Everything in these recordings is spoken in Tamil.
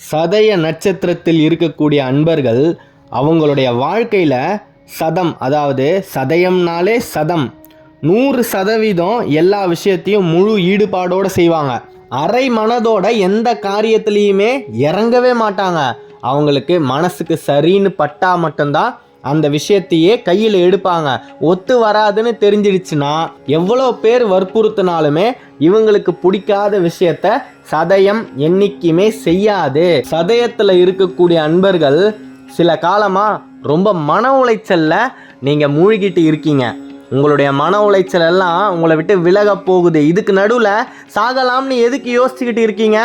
சதய நட்சத்திரத்தில் இருக்கக்கூடிய அன்பர்கள் அவங்களுடைய வாழ்க்கையில் சதம் அதாவது சதயம்னாலே சதம். நூறு சதவீதம் எல்லா விஷயத்தையும் முழு ஈடுபாடோடு செய்வாங்க. அரை மனதோட எந்த காரியத்துலேயுமே இறங்கவே மாட்டாங்க. அவங்களுக்கு மனசுக்கு சரின்னு பட்டா மட்டும்தான் அந்த விஷயத்தையே கையில் எடுப்பாங்க. ஒத்து வராதுன்னு தெரிஞ்சிடுச்சுன்னா எவ்வளோ பேர் வற்புறுத்தினாலுமே இவங்களுக்கு பிடிக்காத விஷயத்த சதயம் என்னைக்குமே செய்யாது. சதயத்தில் இருக்கக்கூடிய அன்பர்கள் சில காலமாக ரொம்ப மன உளைச்சலில் நீங்கள் மூழ்கிட்டு இருக்கீங்க. உங்களுடைய மன உளைச்சல் எல்லாம் உங்களை விட்டு விலக போகுது. இதுக்கு நடுவில் சாகலாம்னு எதுக்கு யோசிச்சுக்கிட்டு இருக்கீங்க?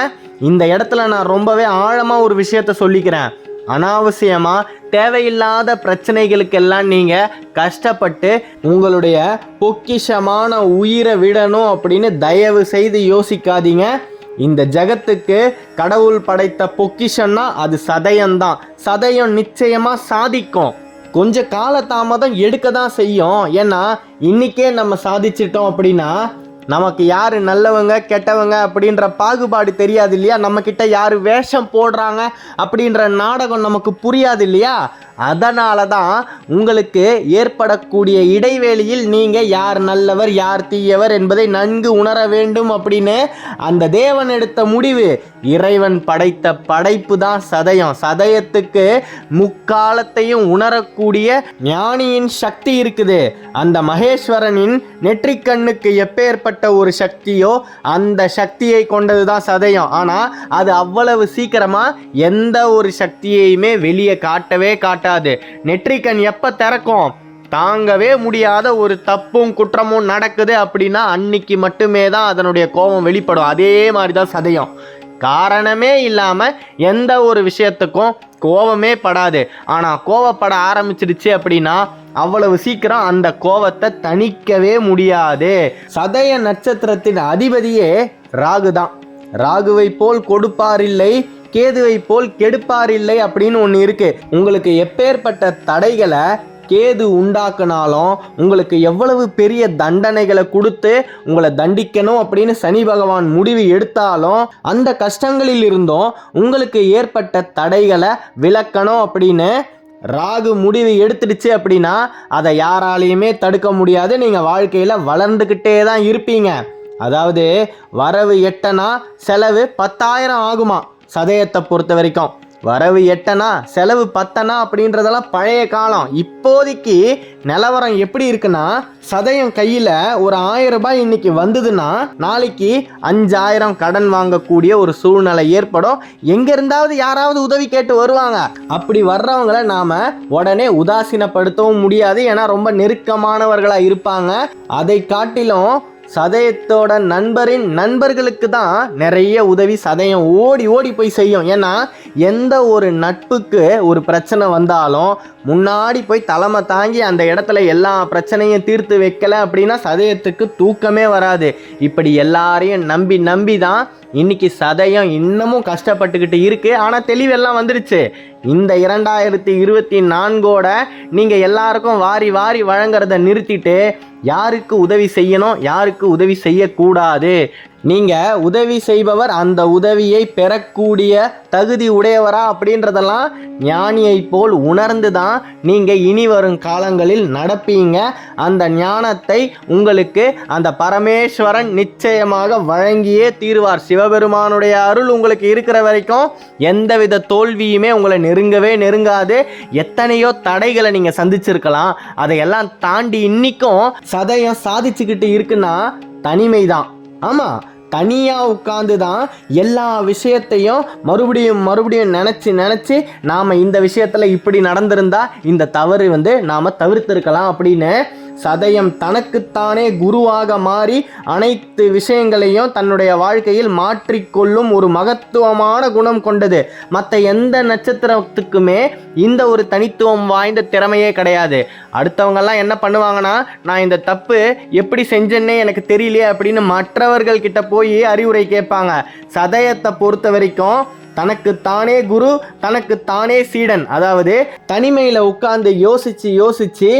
இந்த இடத்துல நான் ரொம்பவே ஆழமாக ஒரு விஷயத்த சொல்லிக்கிறேன். அனாவசியமாக தேவையில்லாத பிரச்சனைகளுக்கெல்லாம் நீங்கள் கஷ்டப்பட்டு உங்களுடைய பொக்கிஷமான உயிரை விடணும் அப்படின்னு தயவு செய்து யோசிக்காதீங்க. இந்த ஜகத்துக்கு கடவுள் படைத்த பொக்கிஷன்னா அது சதயம்தான். சதயம் நிச்சயமாக சாதிக்கும். கொஞ்சம் கால தாமதம் எடுக்க தான் செய்யும். ஏன்னா இன்றைக்கே நம்ம சாதிச்சிட்டோம் அப்படின்னா நமக்கு யார் நல்லவங்க கெட்டவங்க அப்படின்ற பாகுபாடு தெரியாது இல்லையா? நம்மக்கிட்ட யார் வேஷம் போடுறாங்க அப்படின்ற நாடகம் நமக்கு புரியாது இல்லையா? அதனால தான் உங்களுக்கு ஏற்படக்கூடிய இடைவெளியில் நீங்கள் யார் நல்லவர் யார் தீயவர் என்பதை நன்கு உணர வேண்டும் அப்படின்னு அந்த தேவன் எடுத்த முடிவு. இறைவன் படைத்த படைப்பு தான் சதயம். சதயத்துக்கு முக்காலத்தையும் உணரக்கூடிய ஞானியின் சக்தி இருக்குது. அந்த மகேஸ்வரனின் நெற்றிக்கண்ணுக்கு எப்பேற்பட்ட ஒரு சக்தியோ அந்த சக்தியை கொண்டது தான் சதயம். ஆனால் அது அவ்வளவு சீக்கிரமாக எந்த ஒரு சக்தியையுமே வெளியே காட்டவே காட்டாது. நெற்றிக்கண் எப்போ திறக்கும்? தாங்கவே முடியாத ஒரு தப்பும் குற்றமும் நடக்குது அப்படின்னா அன்னைக்கு மட்டுமே தான் அதனுடைய கோபம் வெளிப்படும். அதே மாதிரி தான் சதயம். காரணமே இல்லாமல் எந்த ஒரு விஷயத்துக்கும் கோபமே படாது. ஆனால் கோவப்பட ஆரம்பிச்சிடுச்சு அப்படின்னா அவ்வளவு சீக்கிரம் அந்த கோவத்தை தணிக்கவே முடியாது. சதய நட்சத்திரத்தின் அதிபதியே ராகு தான் ராகுவை போல் கொடுப்பாரில்லை. கேதுவை போல் கெடுப்பார் இல்லை அப்படின்னு ஒன்று இருக்கு. உங்களுக்கு எப்பேற்பட்ட தடைகளை கேது உண்டாக்குனாலும் உங்களுக்கு எவ்வளவு பெரிய தண்டனைகளை கொடுத்து உங்களை தண்டிக்கணும் அப்படின்னு சனி பகவான் முடிவு எடுத்தாலும் அந்த கஷ்டங்களில் இருந்தும் உங்களுக்கு ஏற்பட்ட தடைகளை விலக்கணும் அப்படின்னு ராகு முடிவு எடுத்துடுச்சு அப்படின்னா அதை யாராலையுமே தடுக்க முடியாது. நீங்கள் வாழ்க்கையில் வளர்ந்துக்கிட்டே தான் இருப்பீங்க. அதாவது வரவு எட்டனா செலவு பத்தாயிரம் ஆகுமா? சதயத்தை பொறுத்த வரைக்கும். வரவு எட்டனா செலவு பத்தனா அப்படின்றதெல்லாம் பழைய காலம். இப்போதைக்கு நிலவரம் எப்படி இருக்குன்னா சதயம் கையில் ஒரு ஆயிரம் ரூபாய் இன்னைக்கு வந்ததுன்னா நாளைக்கு அஞ்சாயிரம் கடன் வாங்கக்கூடிய ஒரு சூழ்நிலை ஏற்படும். எங்கே இருந்தாவது யாராவது உதவி கேட்டு வருவாங்க. அப்படி வர்றவங்களை நாம் உடனே உதாசீனப்படுத்தவும் முடியாது. ஏன்னா ரொம்ப நெருக்கமானவர்களாக இருப்பாங்க. அதை காட்டிலும் சதயத்தோட நண்பரின் நண்பர்களுக்கு தான் நிறைய உதவி சதயம் ஓடி ஓடி போய் செய்யும். ஏன்னா எந்த ஒரு நட்புக்கு ஒரு பிரச்சனை வந்தாலும் முன்னாடி போய் தலைமை தாங்கி அந்த இடத்துல எல்லா பிரச்சனையும் தீர்த்து வைக்கல அப்படின்னா சதயத்துக்கு தூக்கமே வராது. இப்படி எல்லாரையும் நம்பி நம்பி தான் இன்னைக்கு சதயம் இன்னமும் கஷ்டப்பட்டுக்கிட்டு இருக்குது ஆனால் தெளிவெல்லாம் வந்துருச்சு. இந்த இரண்டாயிரத்தி இருபத்தி நான்கோட நீங்கள் எல்லாருக்கும் வாரி வாரி வழங்குறத நிறுத்திட்டு யாருக்கு உதவி செய்யணும் யாருக்கு உதவி செய்யக்கூடாது? நீங்கள் உதவி செய்பவர் அந்த உதவியை பெறக்கூடிய தகுதி உடையவரா அப்படின்றதெல்லாம் ஞானியை போல் உணர்ந்து தான் நீங்கள் இனி வரும் காலங்களில் நடப்பீங்க. அந்த ஞானத்தை உங்களுக்கு அந்த பரமேஸ்வரன் நிச்சயமாக வழங்கியே தீர்வார். சிவபெருமானுடைய அருள் உங்களுக்கு இருக்கிற வரைக்கும் எந்தவித தோல்வியுமே உங்களை நெருங்கவே நெருங்காது. எத்தனையோ தடைகளை நீங்கள் சந்திச்சிருக்கலாம். அதையெல்லாம் தாண்டி இன்னிக்கும் சதயம் சாதிச்சுக்கிட்டு இருக்குன்னா தனிமை தான் ஆமாம் தனியாக உட்காந்து தான் எல்லா விஷயத்தையும் மறுபடியும் மறுபடியும் நினச்சி நினச்சி நாம் இந்த விஷயத்தில் இப்படி நடந்திருந்தால் இந்த தவறு வந்து நாம் தவிர்த்திருக்கலாம் அப்படின்னு சதயம் தனக்குத்தானே குருவாக மாறி அனைத்து விஷயங்களையும் தன்னுடைய வாழ்க்கையில் மாற்றிக்கொள்ளும் ஒரு மகத்துவமான குணம் கொண்டது. மற்ற எந்த நட்சத்திரத்துக்குமே இந்த ஒரு தனித்துவம் வாய்ந்த திறமையே கிடையாது. அடுத்தவங்கெல்லாம் என்ன பண்ணுவாங்கன்னா நான் இந்த தப்பு எப்படி செஞ்சேன்னே எனக்கு தெரியலையே அப்படின்னு மற்றவர்கள் கிட்ட போய் அறிவுரை கேட்பாங்க. சதயத்தை பொறுத்த வரைக்கும் தனக்கு தானே குரு தனக்கு தானே சீடன். அதாவது தனிமையில் உட்கார்ந்து யோசிச்சு யோசிச்சு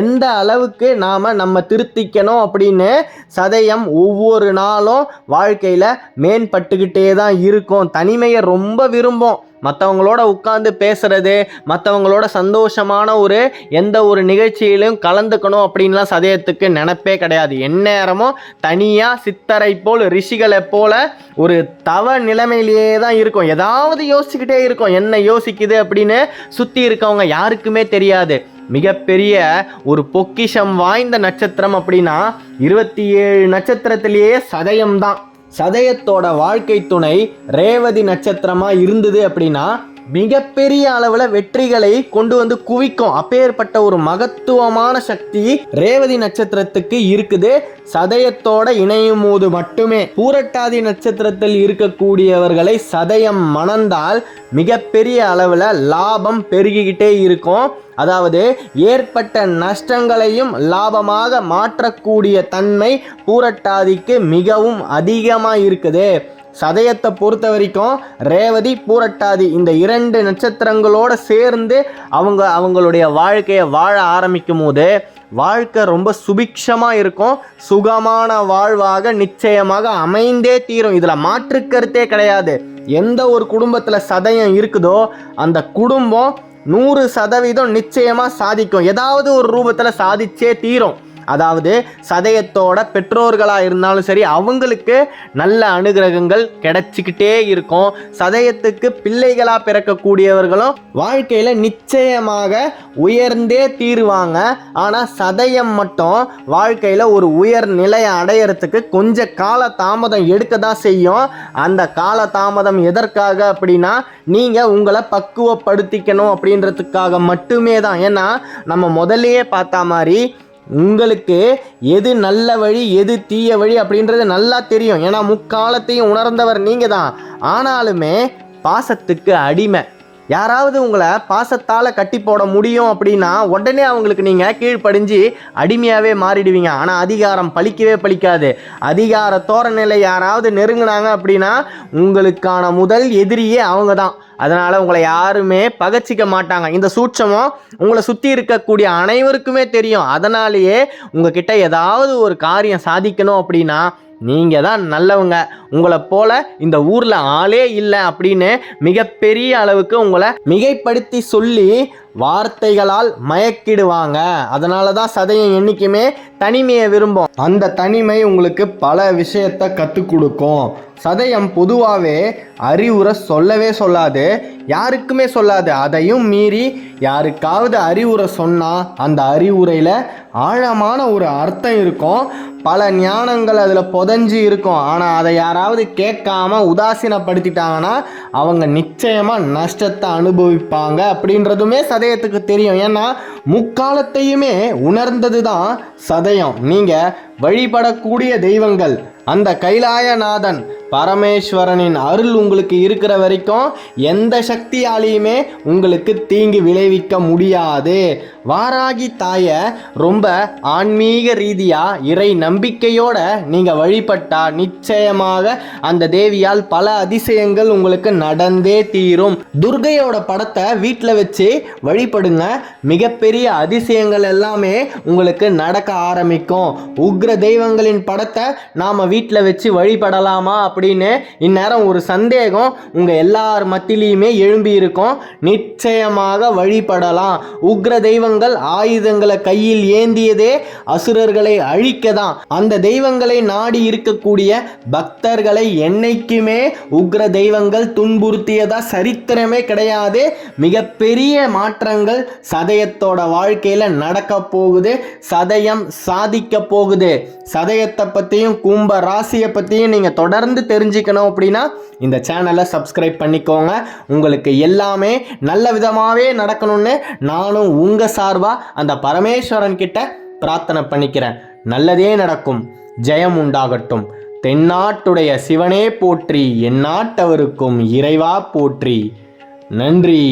எந்த அளவுக்கு நாம் நம்ம திருத்திக்கணும் அப்படின்னு சதயம் ஒவ்வொரு நாளும் வாழ்க்கையில் மேம்பட்டுக்கிட்டே தான் இருக்கும். தனிமையை ரொம்ப விரும்பும். மற்றவங்களோட உட்காந்து பேசுறது மற்றவங்களோட சந்தோஷமான ஒரு எந்த ஒரு நிகழ்ச்சியிலும் கலந்துக்கணும் அப்படின்லாம் சதயத்துக்கு நினப்பே கிடையாது. எந்நேரமும் தனியாக சித்தரை போல் ரிஷிகளை போல ஒரு தவ நிலைமையிலேயே தான் இருக்கும். ஏதாவது யோசிச்சுக்கிட்டே இருக்கும். என்ன யோசிக்குது அப்படின்னு சுற்றி இருக்கவங்க யாருக்குமே தெரியாது. மிகப்பெரிய ஒரு பொக்கிஷம் வாய்ந்த நட்சத்திரம் அப்படின்னா இருபத்தி ஏழு நட்சத்திரத்திலேயே சதயம் தான். சதயத்தோட வாழ்க்கை துணை ரேவதி நட்சத்திரமா இருந்தது அப்படின்னா மிகப்பெரிய அளவில் வெற்றிகளை கொண்டு வந்து குவிக்கும். அப்பேற்பட்ட ஒரு மகத்துவமான சக்தி ரேவதி நட்சத்திரத்துக்கு இருக்குது. சதயத்தோட இணையும் போது மட்டுமே பூரட்டாதி நட்சத்திரத்தில் இருக்கக்கூடியவர்களை சதயம் மணந்தால் மிகப்பெரிய அளவில் லாபம் பெருகிக்கிட்டே இருக்கும். அதாவது ஏற்பட்ட நஷ்டங்களையும் லாபமாக மாற்றக்கூடிய தன்மை பூரட்டாதிக்கு மிகவும் அதிகமாக இருக்குது சதயத்தை பொறுத்த வரைக்கும் ரேவதி பூரட்டாதி இந்த இரண்டு நட்சத்திரங்களோடு சேர்ந்து அவங்க அவங்களுடைய வாழ்க்கையை வாழ ஆரம்பிக்கும் போது வாழ்க்கை ரொம்ப சுபிக்ஷமாக இருக்கும். சுகமான வாழ்வாக நிச்சயமாக அமைந்தே தீரும். இதில் மாற்றுக்கருத்தே கிடையாது. எந்த ஒரு குடும்பத்தில் சதயம் இருக்குதோ அந்த குடும்பம் நூறு சதவீதம் நிச்சயமாக சாதிக்கும். ஏதாவது ஒரு ரூபத்தில் சாதிச்சே தீரும். அதாவது சதயத்தோட பெற்றோர்களாக இருந்தாலும் சரி அவங்களுக்கு நல்ல அனுகிரகங்கள் கிடைச்சிக்கிட்டே இருக்கும். சதயத்துக்கு பிள்ளைகளாக பிறக்கக்கூடியவர்களும் வாழ்க்கையில் நிச்சயமாக உயர்ந்தே தீருவாங்க. ஆனால் சதயம் மட்டும் வாழ்க்கையில் ஒரு உயர் நிலையை அடையிறதுக்கு கொஞ்சம் கால தாமதம் எடுக்க தான் செய்யும். அந்த கால தாமதம் எதற்காக அப்படின்னா நீங்கள் உங்களை பக்குவப்படுத்திக்கணும் அப்படின்றதுக்காக மட்டுமே தான். ஏன்னா நம்ம முதல்லையே பார்த்தா மாதிரி உங்களுக்கு எது நல்ல வழி எது தீய வழி அப்படின்றது நல்லா தெரியும். ஏன்னா முக்காலத்தையும் உணர்ந்தவர் நீங்கள் தான் ஆனாலுமே பாசத்துக்கு அடிமை. யாராவது உங்களை பாசத்தால் கட்டி போட முடியும் அப்படின்னா உடனே அவங்களுக்கு நீங்கள் கீழ்ப்படிஞ்சு அடிமையாகவே மாறிடுவீங்க. ஆனால் அதிகாரம் பழிக்கவே பழிக்காது. அதிகார தோரநிலை யாராவது நெருங்கினாங்க அப்படின்னா உங்களுக்கான முதல் எதிரியே அவங்க தான் அதனால் உங்களை யாருமே பகச்சிக்க மாட்டாங்க. இந்த சூட்சமும் உங்களை சுற்றி இருக்கக்கூடிய அனைவருக்குமே தெரியும். அதனாலேயே உங்ககிட்ட ஏதாவது ஒரு காரியம் சாதிக்கணும் அப்படின்னா நீங்கள் தான் நல்லவங்க. உங்களை போல இந்த ஊரில் ஆளே இல்லை அப்படின்னு மிகப்பெரிய அளவுக்கு உங்களை மிகைப்படுத்தி சொல்லி வார்த்தைகளால் மயக்கிடுவாங்க. அதனால தான் சதயம் என்றைக்குமே தனிமையை விரும்பும். அந்த தனிமை உங்களுக்கு பல விஷயத்தை கற்றுக் கொடுக்கும். சதயம் பொதுவாகவே அறிவுரை சொல்லவே சொல்லாது. யாருக்குமே சொல்லாது. அதையும் மீறி யாருக்காவது அறிவுரை சொன்னால் அந்த அறிவுரையில் ஆழமான ஒரு அர்த்தம் இருக்கும். பல ஞானங்கள் அதில் புதஞ்சு இருக்கும். ஆனால் அதை யாராவது கேட்காம உதாசீனப்படுத்திட்டாங்கன்னா அவங்க நிச்சயமாக நஷ்டத்தை அனுபவிப்பாங்க அப்படின்றதுமே சதயத்துக்கு தெரியும். ஏன்னா முக்காலத்தையுமே உணர்ந்தது தான் சதயம். நீங்கள் வழிபடக்கூடிய தெய்வங்கள் அந்த கைலாயநாதன் பரமேஸ்வரனின் அருள் உங்களுக்கு இருக்கிற வரைக்கும் எந்த சக்தியாலையுமே உங்களுக்கு தீங்கு விளைவிக்க முடியாது. வாராகி தாயை ரொம்ப ஆன்மீக ரீதியாக இறை நம்பிக்கையோட நீங்கள் வழிபட்டா நிச்சயமாக அந்த தேவியால் பல அதிசயங்கள் உங்களுக்கு நடந்தே தீரும். துர்கையோட படத்தை வீட்டில் வச்சு வழிபடுங்க. மிகப்பெரிய அதிசயங்கள் எல்லாமே உங்களுக்கு நடக்க ஆரம்பிக்கும். உக்ர தெய்வங்களின் படத்தை நாம் வீட்டில் வச்சு வழிபடலாமா அப்படின்னு இந்நேரம் ஒரு சந்தேகம் உங்கள் எல்லார் மத்தியிலையுமே எழும்பியிருக்கோம். நிச்சயமாக வழிபடலாம். உக்ர தெய்வங்கள் ஆயுதங்களை கையில் ஏந்தியதே அசுரர்களை அழிக்க தான் அந்த தெய்வங்களை நாடி இருக்கக்கூடிய பக்தர்களை என்னைக்குமே உக்ர தெய்வங்கள் துன்புறுத்தியதா சரித்திரமே கிடையாது. மிகப்பெரிய மாற்றங்கள் சதயத்தோட வாழ்க்கையில் நடக்க போகுது. சதயம் சாதிக்க போகுது. சதயத்தை பற்றியும் கும்ப ராசியை பற்றியும் நீங்கள் தொடர்ந்து தெரிஞ்சுக்கணும் அப்படின்னா இந்த சேனலை சப்ஸ்கிரைப் பண்ணிக்கோங்க. உங்களுக்கு உங்களுக்கு எல்லாமே நல்ல விதமாகவே நடக்கணும்னு நானும் உங்கள் சார்பாக அந்த பரமேஸ்வரன் கிட்ட பிரார்த்தனை பண்ணிக்கிறேன். நல்லதே நடக்கும். ஜெயம் உண்டாகட்டும். தென்னாட்டுடைய சிவனே போற்றி எந்நாட்டவருக்கும் இறைவா போற்றி. நன்றி.